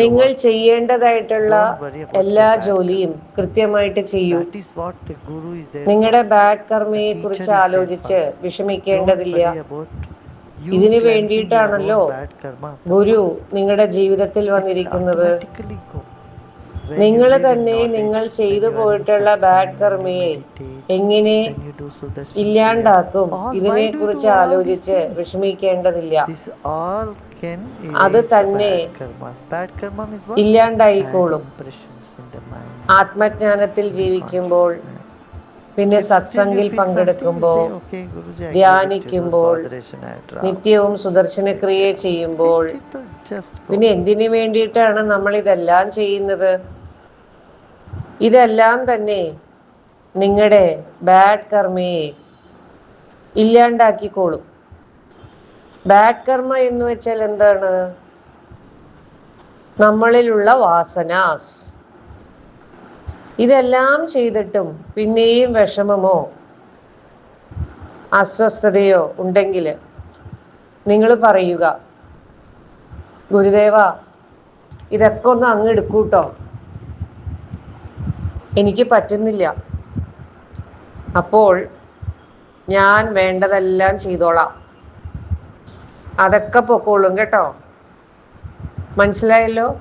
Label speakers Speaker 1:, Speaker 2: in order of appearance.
Speaker 1: നിങ്ങൾ ചെയ്യേണ്ടതായിട്ടുള്ള എല്ലാ ജോലിയും കൃത്യമായിട്ട് ചെയ്യൂ. നിങ്ങളുടെ ബാഡ് കർമ്മയെ കുറിച്ച് ആലോചിച്ച് വിഷമിക്കേണ്ടതില്ല. ഇതിനു വേണ്ടിയിട്ടാണല്ലോ ഗുരു നിങ്ങളുടെ ജീവിതത്തിൽ വന്നിരിക്കുന്നത്. നിങ്ങൾ തന്നെ നിങ്ങൾ ചെയ്തു പോയിട്ടുള്ള ബാഡ് കർമ്മയെ എങ്ങനെ ഇല്ലാണ്ടാക്കും. ഇതിനെ കുറിച്ച് ആലോചിച്ച് വിഷമിക്കേണ്ടതില്ല. അത് തന്നെ ഇല്ലാണ്ടായിക്കോളും. ആത്മജ്ഞാനത്തിൽ ജീവിക്കുമ്പോൾ പിന്നെ സത്സംഗിൽ പങ്കെടുക്കുമ്പോൾ
Speaker 2: say, "Okay, Guruji, I give it to
Speaker 1: ധ്യാനിക്കുമ്പോൾ,
Speaker 2: നിത്യവും സുദർശന ക്രിയ draw."
Speaker 1: നിത്യവും സുദർശനക്രിയ ചെയ്യുമ്പോൾ. പിന്നെ എന്തിനു വേണ്ടിയിട്ടാണ് നമ്മൾ ഇതെല്ലാം ചെയ്യുന്നത് ഇതെല്ലാം തന്നെ നിങ്ങളുടെ ബാഡ് കർമ്മയെ ഇല്ലാണ്ടാക്കിക്കോളും ബാഡ് കർമ്മ എന്ന് വെച്ചാൽ എന്താണ് നമ്മളിലുള്ള വാസനാസ് ഇതെല്ലാം ചെയ്തിട്ടും പിന്നെയും വിഷമമോ അസ്വസ്ഥതയോ ഉണ്ടെങ്കിൽ നിങ്ങൾ പറയുക ഗുരുദേവ ഇതൊക്കെ ഒന്ന് അങ്ങ് എടുക്കൂട്ടോ. എനിക്ക് പറ്റുന്നില്ല. അപ്പോൾ ഞാൻ വേണ്ടതെല്ലാം ചെയ്തോളാം. അതൊക്കെ പൊക്കോളും കേട്ടോ. മനസ്സിലായല്ലോ?